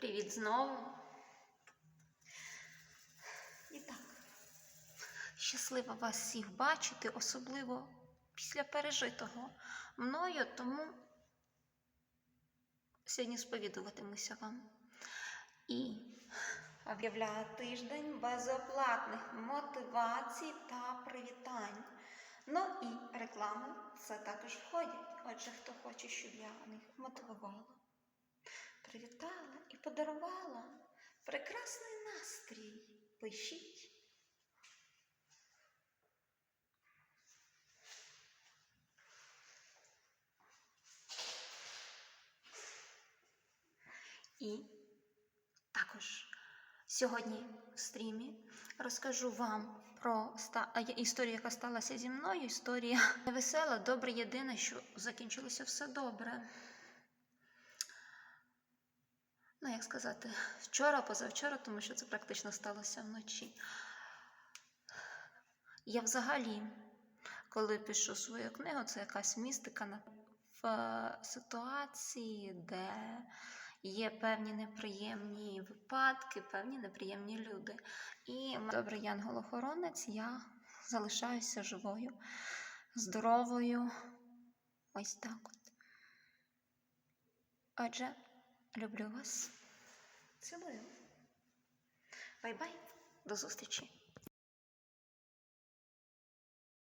Привіт знову. І так, щаслива вас всіх бачити, особливо після пережитого мною, тому сьогодні сповідуватимуся вам. І об'являю тиждень безоплатних мотивацій та привітань. Ну і реклами це також входять. Отже, хто хоче, щоб я них мотивувала, привітала подарувала прекрасний настрій. Пишіть. І також сьогодні в стрімі розкажу вам про ста... історію, яка сталася зі мною. Історія невесела, добре, єдине, що закінчилося все добре. Ну, як сказати, вчора, позавчора, тому що це практично сталося вночі. Я взагалі, коли пишу свою книгу, це якась містика в е, ситуації, де є певні неприємні випадки, певні неприємні люди. І добрий янгол-охоронець, я залишаюся живою, здоровою. Ось так от. Отже, люблю вас. Цілую. Бай-бай. До зустрічі.